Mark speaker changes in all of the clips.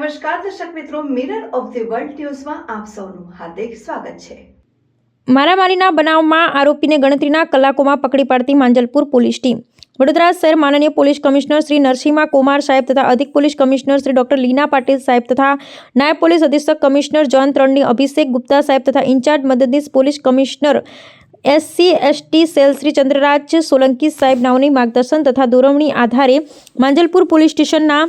Speaker 1: નમસ્કાર, દર્શક મિત્રો મિરર ઓફ ધી વર્લ્ડ ન્યૂઝમાં આપ સૌનું હાર્દિક સ્વાગત છે.
Speaker 2: મારામારીના બનાવમાં આરોપીને ગણતરીના કલાકોમાં પકડી પાડતી માંજલપુર પોલીસ ટીમ. વડોદરા શહેર માનનીય પોલીસ કમિશનર શ્રી નરસિંહા કુમાર સાહેબ તથા અધિક police commissioner Shri doctor Leena Patil સાહેબ તથા નાયબ પોલીસ અધિક્ષક કમિશનર જોન ત્રણની અભિષેક ગુપ્તા સાહેબ તથા ઇન્ચાર્જ મદદનીશ police commissioner SC ST cell Shri Chandraraj Solanki સાહેબ નાઓની માર્ગદર્શન તથા દોરવણી આધારે માંજલપુર પોલીસ સ્ટેશનના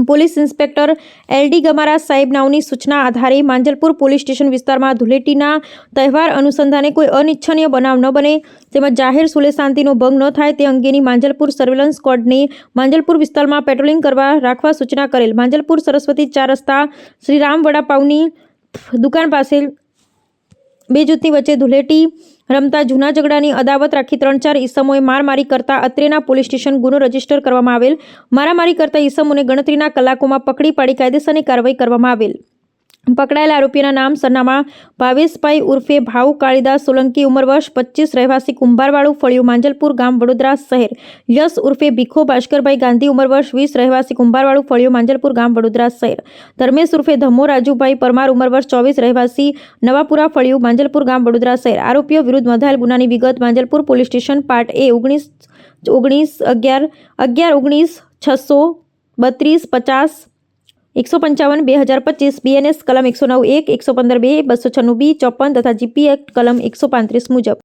Speaker 2: પોલીસ ઇન્સ્પેક્ટર એલડી ગમારા સાહેબ નાવની સૂચના આધારે માંજલપુર પોલીસ સ્ટેશન વિસ્તારમાં ધૂળેટીના તહેવાર અનુસંધાને કોઈ અનિચ્છનીય બનાવ ન બને, તેમજ જાહેર સુલે શાંતિનો ભંગ ન થાય તે અંગેની માંજલપુર સર્વેલન્સ સ્ક્વોડને માંજલપુર વિસ્તારમાં પેટ્રોલિંગ કરવા રાખવા સૂચના કરેલ. માંજલપુર સરસ્વતી ચાર રસ્તા શ્રી રામ વડાપાવની દુકાન પાસે બે જૂથની વચ્ચે ધૂળેટી રમતા જૂના ઝઘડાની અદાવત રાખી ત્રણ ચાર ઈસમોએ મારમારી કરતા અત્રેના પોલીસ સ્ટેશન ગુનો રજિસ્ટર કરવામાં આવેલ. મારામારી કરતા ઈસમોને ગણતરીના કલાકોમાં પકડી પાડી કાયદેસરની કાર્યવાહી કરવામાં આવેલ. પકડાયેલા આરોપીના નામ સરનામા ભાવેશભાઈ ઉર્ફે ભાવ કાળીદાસ સોલંકી, ઉંમર વર્ષ પચીસ, રહેવાસી કુંભારવાળું, ફળિયું માંજલપુર ગામ, વડોદરા શહેર. યશ ઉર્ફે ભીખો ભાસ્કરભાઈ ગાંધી, ઉંમર વર્ષ વીસ, રહેવાસી કુંભારવાળું, ફળિયું માંજલપુર ગામ, વડોદરા શહેર. ધર્મેશ ઉર્ફે ધમ્મો રાજુભાઈ પરમાર, ઉંમર વર્ષ ચોવીસ, રહેવાસી નવાપુરા, ફળિયું માંજલપુર ગામ, વડોદરા શહેર. આરોપીઓ વિરુદ્ધ નોંધાયેલ ગુનાની વિગત Manjalpur police station, part A, ઓગણીસ ઓગણીસ અગિયાર અગિયાર, ઓગણીસ, છસો બત્રીસ, પચાસ એકસો પંચાવન, બે હજાર પચીસ બીએનએસ કલમ એકસો નવ એક, એકસો પંદર બે, બસો છન્નું બી, ચોપન તથા જીપી એક્ટ કલમ એકસો પાંત્રીસ મુજબ.